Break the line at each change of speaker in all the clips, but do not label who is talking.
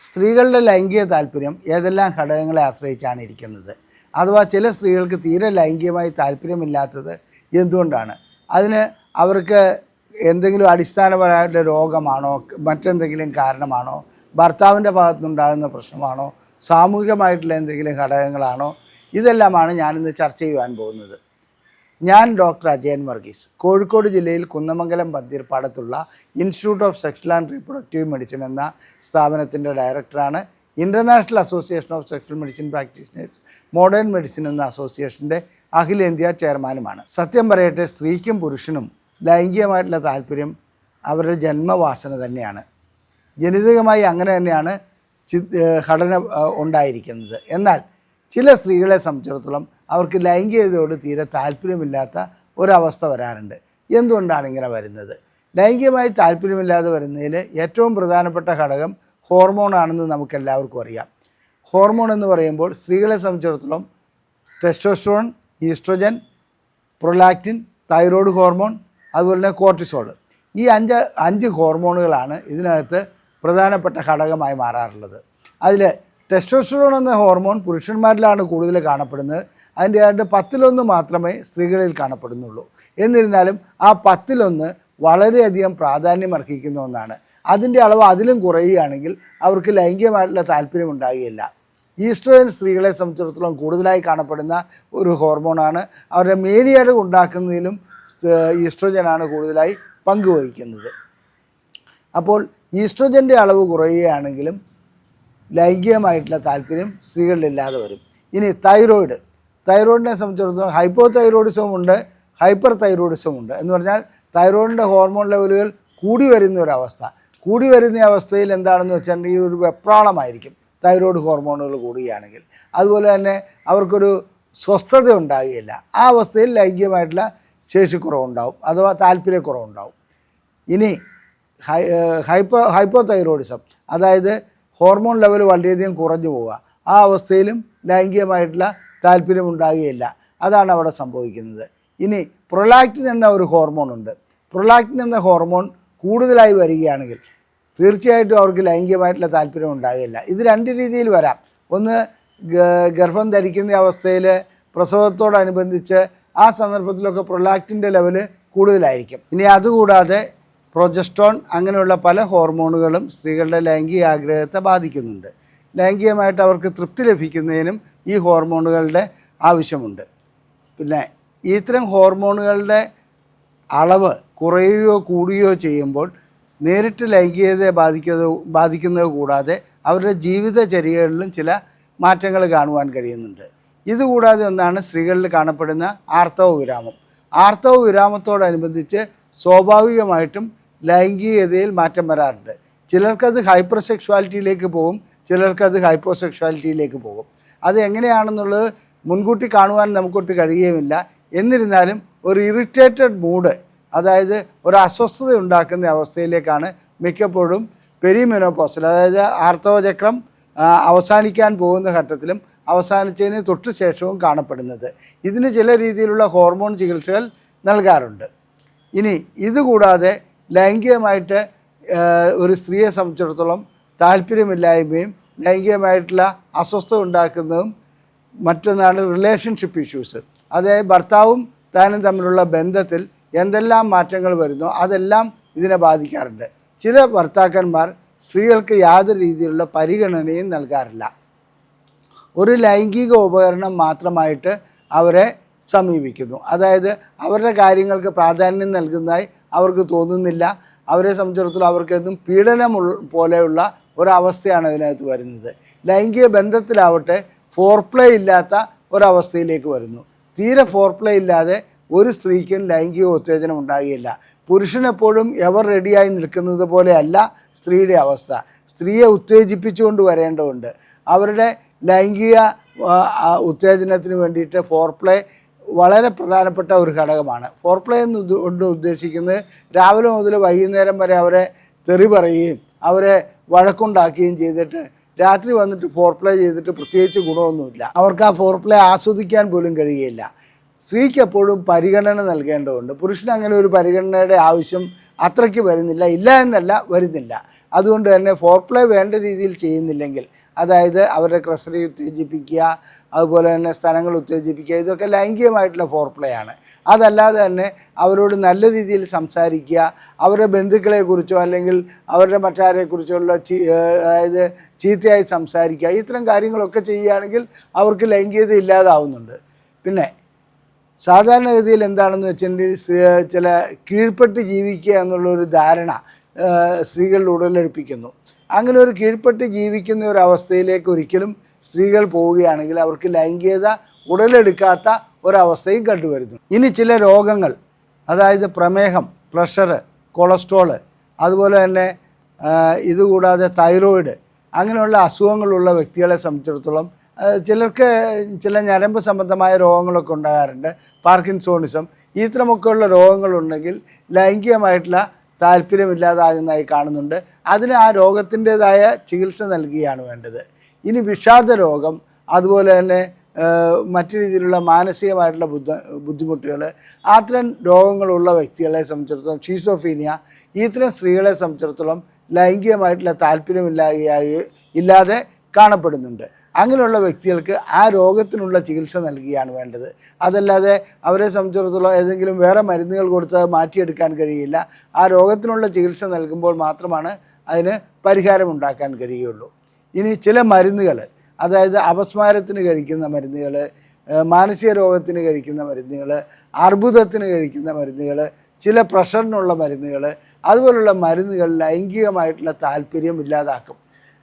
സ്ത്രീകളുടെ ലൈംഗിക താല്പര്യം ഏതെല്ലാം ഘടകങ്ങളെ ആശ്രയിച്ചാണ് ഇരിക്കുന്നത്? അഥവാ ചില സ്ത്രീകൾക്ക് തീരെ ലൈംഗികമായി താല്പര്യമില്ലാത്തത് എന്തുകൊണ്ടാണ്? അതിന് അവർക്ക് എന്തെങ്കിലും അടിസ്ഥാനപരമായിട്ടുള്ള രോഗമാണോ മറ്റെന്തെങ്കിലും കാരണമാണോ ഭർത്താവിന്റെ ഭാഗത്തുനിന്നുണ്ടാകുന്ന പ്രശ്നമാണോ സാമൂഹികമായിട്ടുള്ള എന്തെങ്കിലും ഘടകങ്ങളാണോ? ഇതെല്ലാമാണ് ഞാനിന്ന് ചർച്ച ചെയ്യുവാൻ പോകുന്നത്. ഞാൻ ഡോക്ടർ അജയൻ വർഗീസ്. കോഴിക്കോട് ജില്ലയിൽ Kunnamangalam പന്തീർപ്പാടത്തുള്ള institute of sexual and reproductive medicine എന്ന സ്ഥാപനത്തിന്റെ ഡയറക്ടറാണ് international association of sexual medicine practitioners modern medicine എന്ന അസോസിയേഷന്റെ അഖിലേന്ത്യാ ചെയർമാനുമാണ്. സത്യം പറയട്ടെ സ്ത്രീക്കും പുരുഷനും ലൈംഗികമായിട്ടുള്ള താല്പര്യം അവരുടെ ജന്മവാസന തന്നെയാണ്. ജനിതകമായി അങ്ങനെ തന്നെയാണ് ഘടന ഉണ്ടായിരിക്കുന്നത്. എന്നാൽ ചില സ്ത്രീകളെ സംബന്ധിച്ചിടത്തോളം അവർക്ക് ലൈംഗികതയോട് തീരെ താല്പര്യമില്ലാത്ത ഒരവസ്ഥ വരാറുണ്ട്. എന്തുകൊണ്ടാണ് ഇങ്ങനെ വരുന്നത്? ലൈംഗികമായി താല്പര്യമില്ലാതെ വരുന്നതിൽ ഏറ്റവും പ്രധാനപ്പെട്ട ഘടകം ഹോർമോണാണെന്ന് നമുക്കെല്ലാവർക്കും അറിയാം. ഹോർമോൺ എന്ന് പറയുമ്പോൾ സ്ത്രീകളെ സംബന്ധിച്ചിടത്തോളം testosterone oestrogen prolactin thyroid hormone അതുപോലെ തന്നെ കോർട്ടിസോൾ ഈ അഞ്ച് അഞ്ച് ഹോർമോണുകളാണ് ഇതിനകത്ത് പ്രധാനപ്പെട്ട ഘടകമായി മാറാറുള്ളത്. അതിൽ ടെസ്റ്റോസ്റ്റിറോൺ എന്ന ഹോർമോൺ പുരുഷന്മാരിലാണ് കൂടുതൽ കാണപ്പെടുന്നത്. അതിന്റെ ഏതാണ്ട് പത്തിലൊന്ന് മാത്രമേ സ്ത്രീകളിൽ കാണപ്പെടുന്നുള്ളൂ. എന്നിരുന്നാലും ആ പത്തിലൊന്ന് വളരെയധികം പ്രാധാന്യം അർഹിക്കുന്ന ഒന്നാണ്. അതിന്റെ അളവ് അതിലും കുറയുകയാണെങ്കിൽ അവർക്ക് ലൈംഗികമായിട്ടുള്ള താല്പര്യം ഉണ്ടാകുകയില്ല. ഈസ്ട്രോജൻ സ്ത്രീകളെ സംബന്ധിച്ചിടത്തോളം കൂടുതലായി കാണപ്പെടുന്ന ഒരു ഹോർമോണാണ് അവരുടെ മേലിയാട് ഉണ്ടാക്കുന്നതിലും ഈസ്ട്രോജനാണ് കൂടുതലായി പങ്കുവഹിക്കുന്നത്. അപ്പോൾ ഈസ്ട്രോജന്റെ അളവ് കുറയുകയാണെങ്കിലും ലൈംഗികമായിട്ടുള്ള താല്പര്യം സ്ത്രീകളിലില്ലാതെ വരും. ഇനി തൈറോയിഡ്. തൈറോയിഡിനെ സംബന്ധിച്ചിടത്തോളം ഹൈപ്പോ തൈറോയിഡിസവും ഉണ്ട് ഹൈപ്പർ തൈറോയിഡിസവും ഉണ്ട് എന്ന് പറഞ്ഞാൽ തൈറോയിഡിന്റെ ഹോർമോൺ ലെവലുകൾ കൂടി വരുന്ന ഒരവസ്ഥ കൂടി വരുന്ന അവസ്ഥയിൽ എന്താണെന്ന് വെച്ചിട്ടുണ്ടെങ്കിൽ ഒരു വെപ്രാളമായിരിക്കും തൈറോയ്ഡ് ഹോർമോണുകൾ കൂടുകയാണെങ്കിൽ. അതുപോലെ തന്നെ അവർക്കൊരു സ്വസ്ഥത ഉണ്ടാകുകയില്ല ആ അവസ്ഥയിൽ ലൈംഗികമായിട്ടുള്ള ശേഷിക്കുറവുണ്ടാവും അഥവാ താല്പര്യക്കുറവുണ്ടാവും. ഇനി ഹൈ ഹൈപ്പോ ഹൈപ്പോ തൈറോയിഡിസം അതായത് ഹോർമോൺ ലെവൽ വളരെയധികം കുറഞ്ഞു പോവുക. ആ അവസ്ഥയിലും ലൈംഗികമായിട്ടുള്ള താല്പര്യം ഉണ്ടാകുകയില്ല അതാണ് അവിടെ സംഭവിക്കുന്നത്. ഇനി പ്രൊലാക്റ്റിൻ എന്ന ഒരു ഹോർമോൺ ഉണ്ട്. പ്രൊലാക്റ്റിൻ എന്ന ഹോർമോൺ കൂടുതലായി വരികയാണെങ്കിൽ തീർച്ചയായിട്ടും അവർക്ക് ലൈംഗികമായിട്ടുള്ള താല്പര്യം ഉണ്ടാകില്ല. ഇത് രണ്ട് രീതിയിൽ വരാം. ഒന്ന് ഗർഭം ധരിക്കുന്ന അവസ്ഥയിൽ പ്രസവത്തോടനുബന്ധിച്ച് ആ സന്ദർഭത്തിലൊക്കെ പ്രൊലാക്റ്റിന്റെ ലെവൽ കൂടുതലായിരിക്കും. ഇനി അതുകൂടാതെ പ്രൊജസ്ട്രോൺ അങ്ങനെയുള്ള പല ഹോർമോണുകളും സ്ത്രീകളുടെ ലൈംഗിക ആഗ്രഹത്തെ ബാധിക്കുന്നുണ്ട്. ലൈംഗികമായിട്ട് അവർക്ക് തൃപ്തി ലഭിക്കുന്നതിനും ഈ ഹോർമോണുകളുടെ ആവശ്യമുണ്ട്. പിന്നെ ഇത്തരം ഹോർമോണുകളുടെ അളവ് കുറയുകയോ കൂടുകയോ ചെയ്യുമ്പോൾ നേരിട്ട് ലൈംഗികതയെ ബാധിക്കുന്നത് ബാധിക്കുന്നത് കൂടാതെ അവരുടെ ജീവിതചര്യകളിലും ചില മാറ്റങ്ങൾ കാണുവാൻ കഴിയുന്നുണ്ട്. ഇതുകൂടാതെ ഒന്നാണ് സ്ത്രീകളിൽ കാണപ്പെടുന്ന ആർത്തവ വിരാമം. ആർത്തവ വിരാമത്തോടനുബന്ധിച്ച് സ്വാഭാവികമായിട്ടും ലൈംഗികതയിൽ മാറ്റം വരാറുണ്ട്. ചിലർക്കത് ഹൈപ്പർ സെക്ഷുവാലിറ്റിയിലേക്ക് പോകും ചിലർക്കത് ഹൈപ്പോ സെക്ഷുവാലിറ്റിയിലേക്ക് പോകും. അത് എങ്ങനെയാണെന്നുള്ളത് മുൻകൂട്ടി കാണുവാൻ നമുക്കൊട്ട് കഴിയുകയുമില്ല. എന്നിരുന്നാലും ഒരു ഇറിറ്റേറ്റഡ് മൂഡ് അതായത് ഒരു അസ്വസ്ഥത ഉണ്ടാക്കുന്ന അവസ്ഥയിലേക്കാണ് മിക്കപ്പോഴും പെരിമെനോപോസൽ അതായത് ആർത്തവചക്രം അവസാനിക്കാൻ പോകുന്ന ഘട്ടത്തിലും അവസാനിച്ചതിന് തൊട്ടുശേഷവും കാണപ്പെടുന്നത്. ഇതിന് ചില രീതിയിലുള്ള ഹോർമോൺ ചികിത്സകൾ നൽകാറുണ്ട്. ഇനി ഇതുകൂടാതെ ലൈംഗികമായിട്ട് ഒരു സ്ത്രീയെ സംബന്ധിച്ചിടത്തോളം താല്പര്യമില്ലായ്മയും ലൈംഗികമായിട്ടുള്ള അസ്വസ്ഥത ഉണ്ടാക്കുന്നതും മറ്റൊന്നാണ് റിലേഷൻഷിപ്പ് ഇഷ്യൂസ് അതായത് ഭർത്താവും താനും തമ്മിലുള്ള ബന്ധത്തിൽ എന്തെല്ലാം മാറ്റങ്ങൾ വരുന്നോ അതെല്ലാം ഇതിനെ ബാധിക്കാറുണ്ട്. ചില ഭർത്താക്കന്മാർ സ്ത്രീകൾക്ക് യാതൊരു രീതിയിലുള്ള പരിഗണനയും നൽകാറില്ല. ഒരു ലൈംഗിക ഉപകരണം മാത്രമായിട്ട് അവരെ സമീപിക്കുന്നു. അതായത് അവരുടെ കാര്യങ്ങൾക്ക് പ്രാധാന്യം നൽകുന്നതായി അവർക്ക് തോന്നുന്നില്ല. അവരെ സംബന്ധിച്ചിടത്തോളം അവർക്കെന്നും പീഡനം ഉൾ- പോലെയുള്ള ഒരവസ്ഥയാണ് അതിനകത്ത് വരുന്നത്. ലൈംഗിക ബന്ധത്തിലാവട്ടെ ഫോർപ്ലേ ഇല്ലാത്ത ഒരവസ്ഥയിലേക്ക് വരുന്നു. തീരെ ഫോർപ്ലേ ഇല്ലാതെ ഒരു സ്ത്രീക്കും ലൈംഗിക ഉത്തേജനം ഉണ്ടാകുകയില്ല പുരുഷനെപ്പോഴും എവർ റെഡിയായി നിൽക്കുന്നത് പോലെയല്ല സ്ത്രീയുടെ അവസ്ഥ. സ്ത്രീയെ ഉത്തേജിപ്പിച്ചുകൊണ്ട് വരേണ്ടതുണ്ട്. അവരുടെ ലൈംഗിക ഉത്തേജനത്തിന് വേണ്ടിയിട്ട് ഫോർപ്ലേ വളരെ പ്രധാനപ്പെട്ട ഒരു ഘടകമാണ്. ഫോർ പ്ലേ എന്ന് കൊണ്ട് ഉദ്ദേശിക്കുന്നത് രാവിലെ മുതൽ വൈകുന്നേരം വരെ അവരെ തെറി പറയുകയും അവരെ വഴക്കുണ്ടാക്കുകയും ചെയ്തിട്ട് രാത്രി വന്നിട്ട് ഫോർ പ്ലേ ചെയ്തിട്ട് പ്രത്യേകിച്ച് ഗുണമൊന്നുമില്ല. അവർക്ക് ആ ഫോർ പ്ലേ ആസ്വദിക്കാൻ പോലും കഴിയുകയില്ല. സ്ത്രീക്ക് എപ്പോഴും പരിഗണന നൽകേണ്ടതുണ്ട്. പുരുഷന് അങ്ങനെ ഒരു പരിഗണനയുടെ ആവശ്യം അത്രയ്ക്ക് വരുന്നില്ല. ഇല്ല എന്നല്ല വരുന്നില്ല. അതുകൊണ്ട് തന്നെ ഫോർപ്ലേ വേണ്ട രീതിയിൽ ചെയ്യുന്നില്ലെങ്കിൽ അതായത് അവരുടെ ക്രസറി ഉത്തേജിപ്പിക്കുക അതുപോലെ തന്നെ സ്ഥലങ്ങൾ ഉത്തേജിപ്പിക്കുക ഇതൊക്കെ ലൈംഗികമായിട്ടുള്ള ഫോർപ്ലേ ആണ്. അതല്ലാതെ തന്നെ അവരോട് നല്ല രീതിയിൽ സംസാരിക്കുക അവരുടെ ബന്ധുക്കളെക്കുറിച്ചോ അല്ലെങ്കിൽ അവരുടെ മറ്റാരെക്കുറിച്ചുള്ള ചീ അതായത് ചീത്തയായി സംസാരിക്കുക ഇത്തരം കാര്യങ്ങളൊക്കെ ചെയ്യുകയാണെങ്കിൽ അവർക്ക് ലൈംഗികത ഇല്ലാതാവുന്നുണ്ട്. പിന്നെ സാധാരണഗതിയിൽ എന്താണെന്ന് വെച്ചിട്ടുണ്ടെങ്കിൽ ചില കീഴ്പ്പെട്ട് ജീവിക്കുക എന്നുള്ളൊരു ധാരണ സ്ത്രീകളിൽ ഉടലെടുപ്പിക്കുന്നു. അങ്ങനെ ഒരു കീഴ്പ്പെട്ട് ജീവിക്കുന്ന ഒരു അവസ്ഥയിലേക്ക് ഒരിക്കലും സ്ത്രീകൾ പോവുകയാണെങ്കിൽ അവർക്ക് ലൈംഗികത ഉടലെടുക്കാത്ത ഒരവസ്ഥയും കണ്ടുവരുന്നു. ഇനി ചില രോഗങ്ങൾ അതായത് പ്രമേഹം പ്രഷർ കൊളസ്ട്രോൾ അതുപോലെ തന്നെ ഇതുകൂടാതെ തൈറോയിഡ് അങ്ങനെയുള്ള അസുഖങ്ങളുള്ള വ്യക്തികളെ സംബന്ധിച്ചിടത്തോളം ചിലർക്ക് ചില ഞരമ്പ് സംബന്ധമായ രോഗങ്ങളൊക്കെ ഉണ്ടാകാറുണ്ട്. പാർക്കിൻസോണിസം ഇത്തരമൊക്കെയുള്ള രോഗങ്ങളുണ്ടെങ്കിൽ ലൈംഗികമായിട്ടുള്ള താല്പര്യമില്ലാതാകുന്നതായി കാണുന്നുണ്ട്. അതിന് ആ രോഗത്തിന്റെതായ ചികിത്സ നൽകുകയാണ് വേണ്ടത്. ഇനി വിഷാദ രോഗം അതുപോലെ തന്നെ മറ്റു രീതിയിലുള്ള മാനസികമായിട്ടുള്ള ബുദ്ധ ബുദ്ധിമുട്ടുകൾ അത്തരം രോഗങ്ങളുള്ള വ്യക്തികളെ സംബന്ധിച്ചിടത്തോളം ഷീസോഫീനിയ ഇത്തരം സ്ത്രീകളെ സംബന്ധിച്ചിടത്തോളം ലൈംഗികമായിട്ടുള്ള താല്പര്യമില്ലാതെ ഇല്ലാതെ കാണപ്പെടുന്നുണ്ട്. അങ്ങനെയുള്ള വ്യക്തികൾക്ക് ആ രോഗത്തിനുള്ള ചികിത്സ നൽകുകയാണ് വേണ്ടത്. അതല്ലാതെ അവരെ സംബന്ധിച്ചിടത്തോളം ഏതെങ്കിലും വേറെ മരുന്നുകൾ കൊടുത്ത് മാറ്റിയെടുക്കാൻ കഴിയില്ല. ആ രോഗത്തിനുള്ള ചികിത്സ നൽകുമ്പോൾ മാത്രമാണ് അതിന് പരിഹാരമുണ്ടാക്കാൻ കഴിയുള്ളൂ. ഇനി ചില മരുന്നുകൾ അതായത് അപസ്മാരത്തിന് കഴിക്കുന്ന മരുന്നുകൾ മാനസിക രോഗത്തിന് കഴിക്കുന്ന മരുന്നുകൾ അർബുദത്തിന് കഴിക്കുന്ന മരുന്നുകൾ ചില പ്രഷറിനുള്ള മരുന്നുകൾ അതുപോലുള്ള മരുന്നുകൾ ലൈംഗികമായിട്ടുള്ള താല്പര്യം ഇല്ലാതാക്കും.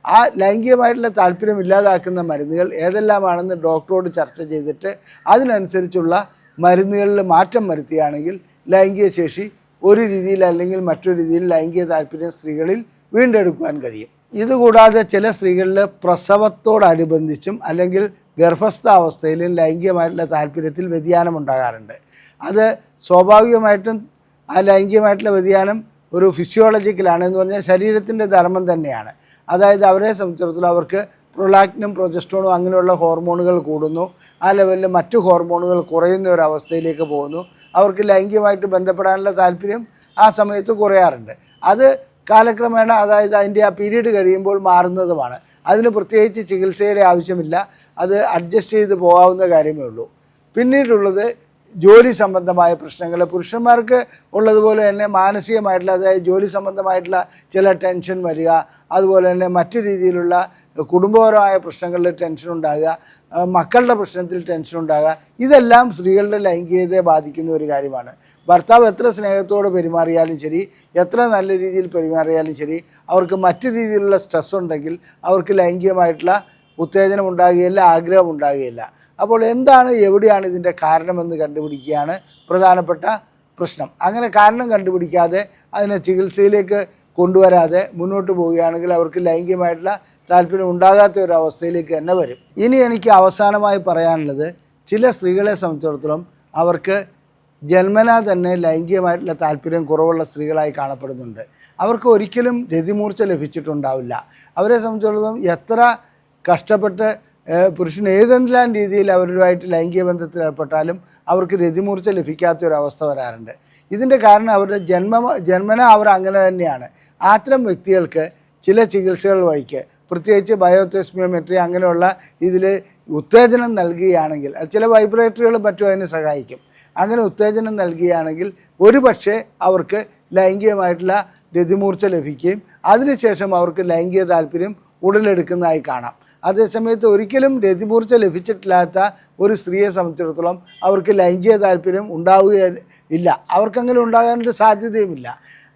ആ ലൈംഗികമായിട്ടുള്ള താല്പര്യം ഇല്ലാതാക്കുന്ന മരുന്നുകൾ ഏതെല്ലാമാണെന്ന് ഡോക്ടറോട് ചർച്ച ചെയ്തിട്ട് അതിനനുസരിച്ചുള്ള മരുന്നുകളിൽ മാറ്റം വരുത്തുകയാണെങ്കിൽ ലൈംഗിക ശേഷി ഒരു രീതിയിൽ അല്ലെങ്കിൽ മറ്റൊരു രീതിയിൽ ലൈംഗിക താല്പര്യം സ്ത്രീകളിൽ വീണ്ടെടുക്കുവാൻ കഴിയും. ഇതുകൂടാതെ ചില സ്ത്രീകളിൽ പ്രസവത്തോടനുബന്ധിച്ചും അല്ലെങ്കിൽ ഗർഭസ്ഥാവസ്ഥയിലും ലൈംഗികമായിട്ടുള്ള താല്പര്യത്തിൽ വ്യതിയാനം ഉണ്ടാകാറുണ്ട്. അത് സ്വാഭാവികമായിട്ടും ആ ലൈംഗികമായിട്ടുള്ള വ്യതിയാനം ഒരു ഫിസിയോളജിക്കലാണ് എന്ന് പറഞ്ഞാൽ ശരീരത്തിന്റെ ധർമ്മം തന്നെയാണ്. അതായത് അവരെ സംബന്ധിച്ചിടത്തോളം അവർക്ക് പ്രൊലാക്റ്റിനും പ്രൊജസ്ട്രോണും അങ്ങനെയുള്ള ഹോർമോണുകൾ കൂടുന്നു. ആ ലെവലിൽ മറ്റു ഹോർമോണുകൾ കുറയുന്ന ഒരു അവസ്ഥയിലേക്ക് പോകുന്നു. അവർക്ക് ലൈംഗികമായിട്ട് ബന്ധപ്പെടാനുള്ള താല്പര്യം ആ സമയത്ത് കുറയാറുണ്ട്. അത് കാലക്രമേണ അതായത് അതിന്റെ ആ പീരീഡ് കഴിയുമ്പോൾ മാറുന്നതുമാണ്. അതിന് പ്രത്യേകിച്ച് ചികിത്സയുടെ ആവശ്യമില്ല. അത് അഡ്ജസ്റ്റ് ചെയ്ത് പോകാവുന്ന കാര്യമേ ഉള്ളൂ. പിന്നീടുള്ളത് ജോലി സംബന്ധമായ പ്രശ്നങ്ങൾ. പുരുഷന്മാർക്ക് ഉള്ളതുപോലെ തന്നെ മാനസികമായിട്ടുള്ള അതായത് ജോലി സംബന്ധമായിട്ടുള്ള ചില ടെൻഷൻ വരിക അതുപോലെ തന്നെ മറ്റു രീതിയിലുള്ള കുടുംബപരമായ പ്രശ്നങ്ങളിൽ ടെൻഷൻ ഉണ്ടാകുക മക്കളുടെ പ്രശ്നത്തിൽ ടെൻഷൻ ഉണ്ടാകുക ഇതെല്ലാം സ്ത്രീകളുടെ ലൈംഗികതയെ ബാധിക്കുന്ന ഒരു കാര്യമാണ്. ഭർത്താവ് എത്ര സ്നേഹത്തോട് പെരുമാറിയാലും ശരി എത്ര നല്ല രീതിയിൽ പെരുമാറിയാലും ശരി അവർക്ക് മറ്റു രീതിയിലുള്ള സ്ട്രെസ് ഉണ്ടെങ്കിൽ അവർക്ക് ലൈംഗികമായിട്ടുള്ള ഉത്തേജനം ഉണ്ടാകുകയില്ല ആഗ്രഹം ഉണ്ടാകുകയില്ല അപ്പോൾ എന്താണ് എവിടെയാണ് ഇതിന്റെ കാരണമെന്ന് കണ്ടുപിടിക്കുകയാണ് പ്രധാനപ്പെട്ട പ്രശ്നം. അങ്ങനെ കാരണം കണ്ടുപിടിക്കാതെ അതിനെ ചികിത്സയിലേക്ക് കൊണ്ടുവരാതെ മുന്നോട്ട് പോവുകയാണെങ്കിൽ അവർക്ക് ലൈംഗികമായിട്ടുള്ള താല്പര്യം ഉണ്ടാകാത്ത ഒരു അവസ്ഥയിലേക്ക് തന്നെ വരും. ഇനി എനിക്ക് അവസാനമായി പറയാനുള്ളത് ചില സ്ത്രീകളെ സംബന്ധിച്ചിടത്തോളം അവർക്ക് ജന്മനാ തന്നെ ലൈംഗികമായിട്ടുള്ള താല്പര്യം കുറവുള്ള സ്ത്രീകളായി കാണപ്പെടുന്നുണ്ട്. അവർക്ക് ഒരിക്കലും രതിമൂർച്ച ലഭിച്ചിട്ടുണ്ടാവില്ല. അവരെ സംബന്ധിച്ചിടത്തോളം എത്ര കഷ്ടപ്പെട്ട് പുരുഷൻ ഏതെല്ലാം രീതിയിൽ അവരുമായിട്ട് ലൈംഗിക ബന്ധത്തിൽ ഏർപ്പെട്ടാലും അവർക്ക് രതിമൂർച്ച ലഭിക്കാത്ത ഒരു അവസ്ഥ വരാറുണ്ട്. ഇതിന്റെ കാരണം അവരുടെ ജന്മ ജന്മന അവർ അങ്ങനെ തന്നെയാണ്. അത്തരം വ്യക്തികൾക്ക് ചില ചികിത്സകൾ വഴിക്ക് പ്രത്യേകിച്ച് ബയോതെസ്മിയോമെട്രി അങ്ങനെയുള്ള ഇതിൽ ഉത്തേജനം നൽകുകയാണെങ്കിൽ ചില വൈബ്രേറ്ററികളും മറ്റും അതിനെ സഹായിക്കും. അങ്ങനെ ഉത്തേജനം നൽകുകയാണെങ്കിൽ ഒരുപക്ഷെ അവർക്ക് ലൈംഗികമായിട്ടുള്ള രതിമൂർച്ച ലഭിക്കുകയും അതിനുശേഷം അവർക്ക് ലൈംഗിക താല്പര്യം ഉടലെടുക്കുന്നതായി കാണാം. അതേസമയത്ത് ഒരിക്കലും രതിമൂർച്ച ലഭിച്ചിട്ടില്ലാത്ത ഒരു സ്ത്രീയെ സംബന്ധിച്ചിടത്തോളം അവർക്ക് ലൈംഗിക താല്പര്യം ഉണ്ടാവുക ഇല്ല. അവർക്കങ്ങനെ ഉണ്ടാകാനൊരു സാധ്യതയുമില്ല.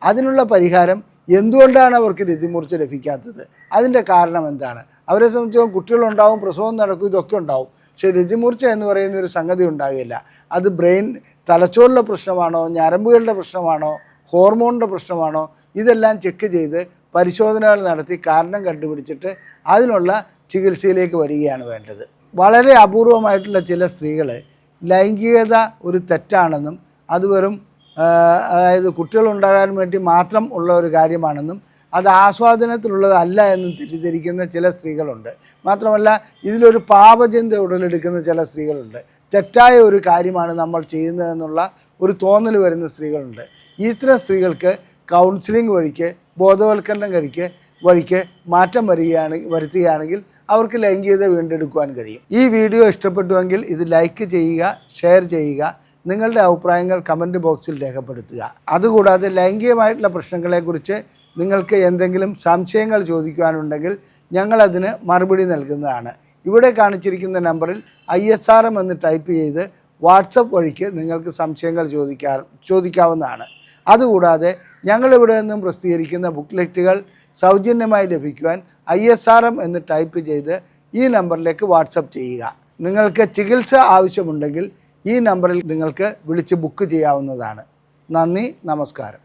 അതിനുള്ള പരിഹാരം എന്തുകൊണ്ടാണ് അവർക്ക് രതിമൂർച്ച ലഭിക്കാത്തത്? അതിന്റെ കാരണം എന്താണ്? അവരെ സംബന്ധിച്ചും കുട്ടികളുണ്ടാവും പ്രസവം നടക്കും ഇതൊക്കെ ഉണ്ടാവും. പക്ഷേ രതിമൂർച്ച എന്ന് പറയുന്ന ഒരു സംഗതി ഉണ്ടാകില്ല. അത് ബ്രെയിൻ തലച്ചോറിലെ പ്രശ്നമാണോ ഞരമ്പുകളുടെ പ്രശ്നമാണോ ഹോർമോണിന്റെ പ്രശ്നമാണോ ഇതെല്ലാം ചെക്ക് ചെയ്ത് പരിശോധനകൾ നടത്തി കാരണം കണ്ടുപിടിച്ചിട്ട് അതിനുള്ള ചികിത്സയിലേക്ക് വരികയാണ് വേണ്ടത്. വളരെ അപൂർവമായിട്ടുള്ള ചില സ്ത്രീകൾ ലൈംഗികത ഒരു തെറ്റാണെന്നും അത് വെറും അതായത് കുട്ടികളുണ്ടാകാൻ വേണ്ടി മാത്രം ഉള്ള ഒരു കാര്യമാണെന്നും അത് ആസ്വാദനത്തിലുള്ളതല്ല എന്ന് തെറ്റിദ്ധരിക്കുന്ന ചില സ്ത്രീകളുണ്ട്. മാത്രമല്ല ഇതിലൊരു പാപചിന്ത ഉടലെടുക്കുന്ന ചില സ്ത്രീകളുണ്ട്. തെറ്റായ ഒരു കാര്യമാണ് നമ്മൾ ചെയ്യുന്നതെന്നുള്ള ഒരു തോന്നൽ വരുന്ന സ്ത്രീകളുണ്ട്. ഇത്തരം സ്ത്രീകൾക്ക് കൗൺസിലിംഗ് വഴിക്ക് ബോധവൽക്കരണം കഴിക്ക് വഴിക്ക് മാറ്റം വരികയാണ് വരുത്തുകയാണെങ്കിൽ അവർക്ക് ലൈംഗികത വീണ്ടെടുക്കുവാൻ കഴിയും. ഈ വീഡിയോ ഇഷ്ടപ്പെട്ടുവെങ്കിൽ ഇത് ലൈക്ക് ചെയ്യുക ഷെയർ ചെയ്യുക നിങ്ങളുടെ അഭിപ്രായങ്ങൾ കമന്റ് ബോക്സിൽ രേഖപ്പെടുത്തുക. അതുകൂടാതെ ലൈംഗികമായിട്ടുള്ള പ്രശ്നങ്ങളെക്കുറിച്ച് നിങ്ങൾക്ക് എന്തെങ്കിലും സംശയങ്ങൾ ചോദിക്കുവാനുണ്ടെങ്കിൽ ഞങ്ങളതിന് മറുപടി നൽകുന്നതാണ്. ഇവിടെ കാണിച്ചിരിക്കുന്ന നമ്പറിൽ ഐ എന്ന് ടൈപ്പ് ചെയ്ത് വാട്സപ്പ് വഴിക്ക് നിങ്ങൾക്ക് സംശയങ്ങൾ ചോദിക്കാ ചോദിക്കാവുന്നതാണ്. അതുകൂടാതെ ഞങ്ങളിവിടെ നിന്നും പ്രസിദ്ധീകരിക്കുന്ന ബുക്ക്ലെറ്റുകൾ സൗജന്യമായി ലഭിക്കുവാൻ ഐ എസ് ആർ എം എന്ന് ടൈപ്പ് ചെയ്ത് ഈ നമ്പറിലേക്ക് വാട്സപ്പ് ചെയ്യുക. നിങ്ങൾക്ക് ചികിത്സ ആവശ്യമുണ്ടെങ്കിൽ ഈ നമ്പറിൽ നിങ്ങൾക്ക് വിളിച്ച് ബുക്ക് ചെയ്യാവുന്നതാണ്. നന്ദി നമസ്കാരം.